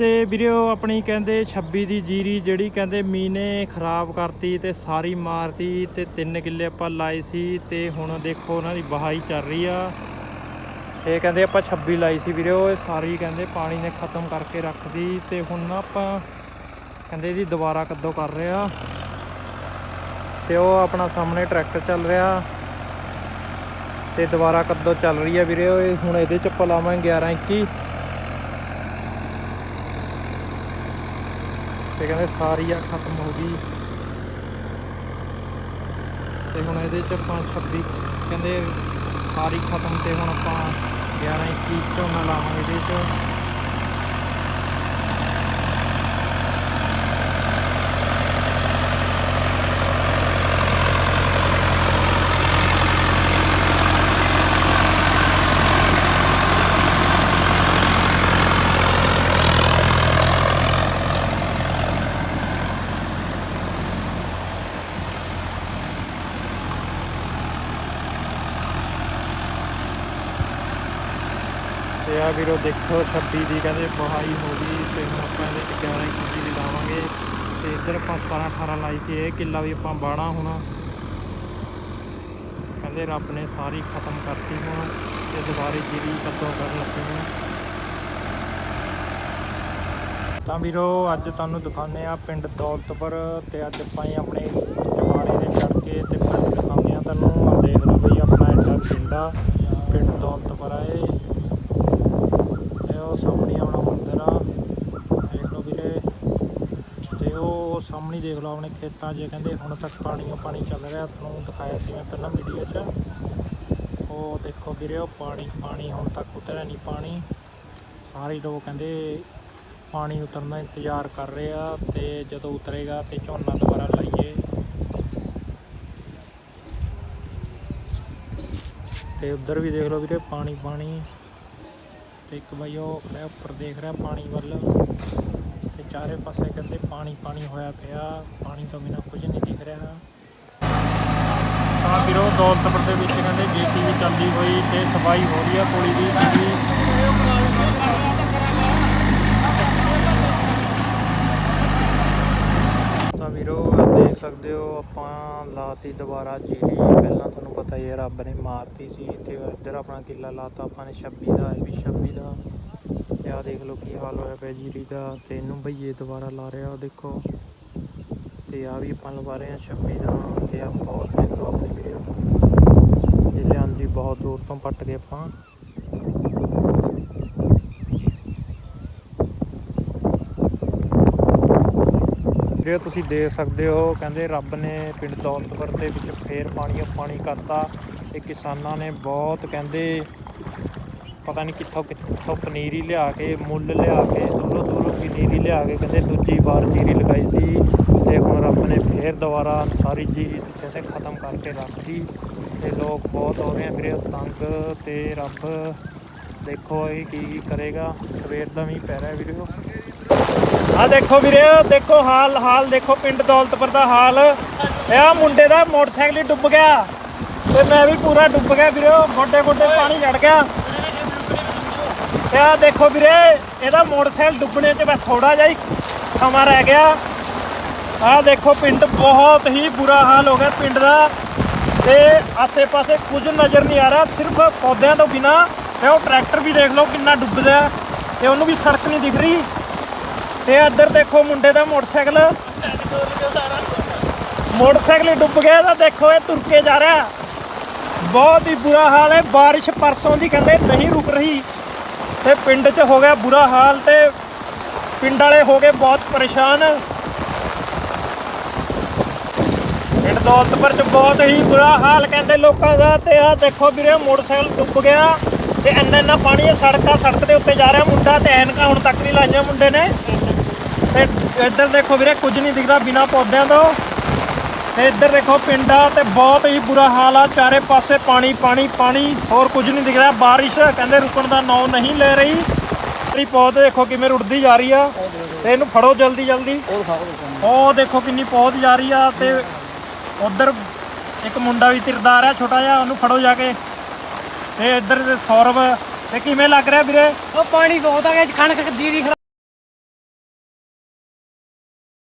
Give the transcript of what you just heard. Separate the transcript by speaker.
Speaker 1: ਤੇ ਵੀਰੇ ਆਪਣੀ ਕਹਿੰਦੇ 26 ਦੀ ਜੀਰੀ ਜਿਹੜੀ ਕਹਿੰਦੇ ਮੀਨੇ ਖਰਾਬ ਕਰਤੀ ਤੇ ਸਾਰੀ ਮਾਰਤੀ ਤੇ 3 ਕਿੱਲੇ ਆਪਾਂ ਲਾਏ ਸੀ ਤੇ ਹੁਣ ਦੇਖੋ ਉਹਨਾਂ ਦੀ ਬਹਾਈ ਚੱਲ ਰਹੀ ਆ। ਇਹ ਕਹਿੰਦੇ ਆਪਾਂ 26 ਲਾਈ ਸੀ ਵੀਰੇ ਇਹ ਸਾਰੀ ਕਹਿੰਦੇ ਪਾਣੀ ਨੇ ਖਤਮ ਕਰਕੇ ਰੱਖਦੀ ਤੇ ਹੁਣ ਨਾ ਆਪਾਂ ਕਹਿੰਦੇ ਇਹਦੀ ਦੁਬਾਰਾ ਕੱਦੋ ਕਰ ਰਿਹਾ ਤੇ ਉਹ ਆਪਣਾ ਸਾਹਮਣੇ ਟਰੈਕਟਰ ਚੱਲ ਰਿਹਾ ਤੇ ਦੁਬਾਰਾ ਕੱਦੋ ਚੱਲ ਰਹੀ ਆ ਵੀਰੇ ਉਹ ਹੁਣ ਇਹਦੇ ਚ ਆਪਾਂ ਲਾਵਾਂਗੇ 11 21 ਤੇ ਕਹਿੰਦੇ ਸਾਰੀ ਆ ਖਤਮ ਹੋ ਗਈ। ਤੇ ਹੁਣ ਇਹਦੇ ਚ ਆਪਾਂ 26 ਕਹਿੰਦੇ ਸਾਰੀ ਖਤਮ ਤੇ ਹੁਣ ਆਪਾਂ 11 21 ਝੋਨਾ ਲਾਵਾਂਗੇ ਇਹਦੇ ਚ। ਤੇ ਆ ਵੀਰੋ ਦੇਖੋ 26 ਦੀ ਕਹਿੰਦੇ ਬਹਾਈ ਹੋ ਗਈ ਤੇ ਹੁਣ ਆਪਾਂ ਇਹਦੇ 11 21 ਦੀ ਲਾਵਾਂਗੇ। ਤੇ ਇੱਧਰ ਆਪਾਂ 17 18 ਲਾਈ ਸੀ, ਇਹ ਕਿੱਲਾ ਵੀ ਆਪਾਂ ਬਾਣਾ ਹੁਣ। ਕਹਿੰਦੇ ਰੱਬ ਨੇ ਸਾਰੀ ਖਤਮ ਕਰਤੀ ਹੁਣ ਤੇ ਦੁਬਾਰੇ ਜੀਰੀ ਕੱਦੋਂ ਕਰਨ ਲੱਗੇ ਨੇ। ਤਾਂ ਵੀਰੋ ਅੱਜ ਤੁਹਾਨੂੰ ਦਿਖਾਉਂਦੇ ਆ ਪਿੰਡ ਦੌਲਤਪੁਰ ਤੇ ਅੱਜ ਆਪਾਂ ਹੀ ਆਪਣੇ ਜਮਾੜੇ ਦੇ ਚੜ ਕੇ ਤੇ ਪਿੰਡ ਦਿਖਾਉਂਦੇ ਆ ਤੁਹਾਨੂੰ। ਆ ਦੇਖ ਲਓ ਬਈ ਆਪਣਾ ਐਡਾ ਪਿੰਡ ਆ, ਪਿੰਡ ਦੌਲਤਪੁਰ ਆ ਇਹ। ਸਾਹਮਣੇ ਆਪਣਾ ਮੰਦਿਰ ਆ। ਦੇਖ ਲਓ ਵੀਰੇ, ਤੇ ਉਹ ਸਾਹਮਣੇ ਦੇਖ ਲਓ ਆਪਣੇ ਖੇਤਾਂ 'ਚ, ਕਹਿੰਦੇ ਹੁਣ ਤੱਕ ਪਾਣੀ ਓ ਪਾਣੀ ਚੱਲ ਰਿਹਾ। ਤੁਹਾਨੂੰ ਦਿਖਾਇਆ ਸੀ ਮੈਂ ਪਹਿਲਾਂ ਵੀਡੀਓ 'ਚ। ਉਹ ਦੇਖੋ ਵੀਰੇ, ਉਹ ਪਾਣੀ ਪਾਣੀ ਹੁਣ ਤੱਕ ਉਤਰਿਆ ਨਹੀਂ ਪਾਣੀ। ਸਾਰੇ ਲੋਕ ਕਹਿੰਦੇ ਪਾਣੀ ਉਤਰਨ ਦਾ ਇੰਤਜ਼ਾਰ ਕਰ ਰਹੇ ਆ ਤੇ ਜਦੋਂ ਉਤਰੇਗਾ ਤੇ ਝੋਨਾ ਦੁਬਾਰਾ ਲਾਈਏ। ਤੇ ਉੱਧਰ ਵੀ ਦੇਖ ਲਓ ਵੀਰੇ, ਪਾਣੀ ਪਾਣੀ। ਤੇ ਇੱਕ ਬਾਈ ਉਹ ਖੜਾ ਉੱਪਰ ਦੇਖ ਰਿਹਾ ਪਾਣੀ ਵੱਲ। ਤੇ ਚਾਰੇ ਪਾਸੇ ਕਹਿੰਦੇ ਪਾਣੀ ਪਾਣੀ ਹੋਇਆ ਪਿਆ। ਪਾਣੀ ਤੋਂ ਬਿਨਾ ਕੁਝ ਨਹੀਂ ਦਿਖ ਰਿਹਾ। ਤਾਂ ਵੀਰੋ ਦੌਲਤਪੁਰ ਦੇ ਵਿੱਚ ਕਹਿੰਦੇ ਜੀਸੀਬੀ ਚੱਲਦੀ ਹੋਈ ਤੇ ਸਫ਼ਾਈ ਹੋ ਰਹੀ ਆ ਪੁਲੀ ਦੀ ਜਿਹੜੀ ਤਾਂ ਵੀਰੋ ਇਹ ਦੇਖ ਸਕਦੇ ਹੋ ਆਪਾਂ ਦੁਬਾਰਾ ਜੀਰੀ ਪਹਿਲਾਂ ਤੁਹਾਨੂੰ ਪਤਾ ਹੀ ਹੈ, ਰੱਬ ਨੇ ਮਾਰਤੀ ਸੀ। ਤੇ ਇੱਧਰ ਆਪਣਾ ਕਿੱਲਾ ਲਾਤਾ ਆਪਾਂ ਨੇ 26 ਦਾ, ਇਹ ਵੀ 26 ਦਾ। ਤੇ ਆਹ ਦੇਖ ਲਓ ਕੀ ਹਾਲ ਹੋਇਆ ਪਿਆ ਜੀਰੀ ਦਾ। ਤੇ ਇਹਨੂੰ ਭਈਏ ਦੁਬਾਰਾ ਲਾ ਰਿਹਾ ਦੇਖੋ। ਤੇ ਆ ਵੀ ਆਪਾਂ ਲਵਾ ਰਹੇ ਹਾਂ 26 ਦਾ। ਤੇ ਆ ਬਹੁਤ ਦੇਖ ਆਪਣੀ ਵੀਡੀਓ ਇਹ ਲਿਆਂਦੀ ਬਹੁਤ ਦੂਰ ਤੋਂ ਪੱਟ ਕੇ ਆਪਾਂ। ਵੀਡੀਓ ਤੁਸੀਂ ਦੇਖ ਸਕਦੇ ਹੋ, ਕਹਿੰਦੇ ਰੱਬ ਨੇ ਪਿੰਡ ਦੌਲਤਪੁਰ ਦੇ ਵਿੱਚ ਫੇਰ ਪਾਣੀ ਪਾਣੀ ਕਰਤਾ ਤੇ ਕਿਸਾਨਾਂ ਨੇ ਬਹੁਤ ਕਹਿੰਦੇ ਪਤਾ ਨਹੀਂ ਕਿੱਥੋਂ ਕਿੱਥੋਂ ਪਨੀਰੀ ਲਿਆ ਕੇ, ਮੁੱਲ ਲਿਆ ਕੇ, ਦੂਰੋਂ ਦੂਰੋਂ ਪਨੀਰੀ ਲਿਆ ਕੇ ਕਹਿੰਦੇ ਦੂਜੀ ਵਾਰ ਜੀਰੀ ਲਗਾਈ ਸੀ ਤੇ ਹੁਣ ਰੱਬ ਨੇ ਫੇਰ ਦੁਬਾਰਾ ਸਾਰੀ ਜੀਰੀ ਕਹਿੰਦੇ ਖਤਮ ਕਰਕੇ ਰੱਖਤੀ ਤੇ ਲੋਕ ਬਹੁਤ ਹੋ ਰਹੇ ਆ ਵੀਰੇ ਤੰਗ ਤੇ ਰੱਬ ਦੇਖੋ ਇਹ ਕੀ ਕੀ ਕਰੇਗਾ, ਸਵੇਰ ਦਾ ਵੀ ਪੈ ਰਿਹਾ ਵੀਡੀਓ ਆ ਦੇਖੋ ਵੀਰੇ, ਦੇਖੋ ਹਾਲ ਹਾਲ ਦੇਖੋ ਪਿੰਡ ਦੌਲਤਪੁਰ ਦਾ ਹਾਲ। ਇਹ ਆ ਮੁੰਡੇ ਦਾ ਮੋਟਰਸਾਈਕਲ ਹੀ ਡੁੱਬ ਗਿਆ। ਤੇ ਮੈਂ ਵੀ ਪੂਰਾ ਡੁੱਬ ਗਿਆ ਵੀਰੇ ਗੋਡੇ ਗੋਡੇ ਪਾਣੀ ਚੜ ਗਿਆ। ਤੇ ਆ ਦੇਖੋ ਵੀਰੇ, ਇਹਦਾ ਮੋਟਰਸਾਈਕਲ ਡੁੱਬਣੇ 'ਚ ਬਸ ਥੋੜਾ ਜਿਹਾ ਹੀ ਸਮਾਂ ਰਹਿ ਗਿਆ। ਆ ਦੇਖੋ ਪਿੰਡ ਬਹੁਤ ਹੀ ਬੁਰਾ ਹਾਲ ਹੋ ਗਿਆ ਪਿੰਡ ਦਾ। ਤੇ ਆਸੇ-ਪਾਸੇ ਕੁਝ ਨਜ਼ਰ ਨਹੀਂ ਆ ਰਿਹਾ, ਸਿਰਫ ਪੌਦਿਆਂ ਤੋਂ ਬਿਨਾ। ਤੇ ਉਹ ਟਰੈਕਟਰ ਵੀ ਦੇਖ ਲਓ ਕਿੰਨਾ ਡੁੱਬਦਾ। ਹੈ ਤੇ ਉਹਨੂੰ ਵੀ ਸੜਕ ਨਹੀਂ ਦਿਖ ਰਹੀ। ਤੇ ਇੱਧਰ ਦੇਖੋ ਮੁੰਡੇ ਦਾ ਮੋਟਰਸਾਈਕਲ। ਮੋਟਰਸਾਈਕਲ ਹੀ ਡੁੱਬ ਗਿਆ, ਤਾਂ ਦੇਖੋ ਇਹ ਤੁਰ ਕੇ ਜਾ ਰਿਹਾ। ਬਹੁਤ ਹੀ ਬੁਰਾ ਹਾਲ ਹੈ। ਬਾਰਿਸ਼ ਪਰਸੋਂ ਦੀ ਕਹਿੰਦੇ ਨਹੀਂ ਰੁਕ ਰਹੀ। ਤੇ ਪਿੰਡ 'ਚ ਹੋ ਗਿਆ ਬੁਰਾ ਹਾਲ ਤੇ ਪਿੰਡ ਵਾਲੇ ਹੋ ਗਏ ਬਹੁਤ ਪਰੇਸ਼ਾਨ। ਪਿੰਡ ਦੌਲਤਪੁਰ 'ਚ ਬਹੁਤ ਹੀ ਬੁਰਾ ਹਾਲ ਕਹਿੰਦੇ ਲੋਕਾਂ ਦਾ ਤੇ ਆਹ ਦੇਖੋ ਵੀਰੇ ਮੋਟਰਸਾਈਕਲ ਡੁੱਬ ਗਿਆ ਤੇ ਇੰਨਾ ਇੰਨਾ ਪਾਣੀ ਹੈ ਸੜਕਾਂ ਸੜਕ ਦੇ ਉੱਤੇ ਜਾ ਰਿਹਾ ਮੁੰਡਾ ਤੇ ਐਨਕਾਂ ਹੁਣ ਤੱਕ ਨਹੀਂ ਲਾਈਆਂ ਮੁੰਡੇ ਨੇ। ਤੇ ਇੱਧਰ ਦੇਖੋ ਵੀਰੇ, ਕੁਝ ਨਹੀਂ ਦਿਖਦਾ ਬਿਨਾ ਪੌਦਿਆਂ ਤੋਂ। ਤੇ ਇੱਧਰ ਦੇਖੋ ਪਿੰਡ ਆ ਤੇ ਬਹੁਤ ਹੀ ਬੁਰਾ ਹਾਲ ਆ। ਚਾਰੇ ਪਾਸੇ ਪਾਣੀ ਪਾਣੀ ਪਾਣੀ, ਹੋਰ ਕੁਝ ਨਹੀਂ ਦਿਖ ਰਿਹਾ। ਬਾਰਿਸ਼ ਕਹਿੰਦੇ ਰੁਕਣ ਦਾ ਨਾਂ ਨਹੀਂ ਲੈ ਰਹੀ। ਤੇਰੀ ਪੌਦ ਦੇਖੋ ਕਿਵੇਂ ਰੁੜਦੀ ਜਾ ਰਹੀ ਆ। ਤੇ ਇਹਨੂੰ ਫੜੋ ਜਲਦੀ ਜਲਦੀ। ਉਹ ਦੇਖੋ ਕਿੰਨੀ ਪੌਦ ਜਾ ਰਹੀ ਆ ਤੇ ਉਧਰ ਇੱਕ ਮੁੰਡਾ ਵੀ ਤਿਰਦਾ ਆ ਰਿਹਾ ਛੋਟਾ ਜਿਹਾ, ਉਹਨੂੰ ਫੜੋ ਜਾ ਕੇ। ਤੇ ਇੱਧਰ ਸੌਰਵ ਤੇ ਕਿਵੇਂ ਲੱਗ ਰਿਹਾ ਵੀਰੇ?
Speaker 2: ਉਹ ਪਾਣੀ ਬਹੁਤ ਆ ਗਿਆ, ਕਣਕ ਜੀ ਦੀ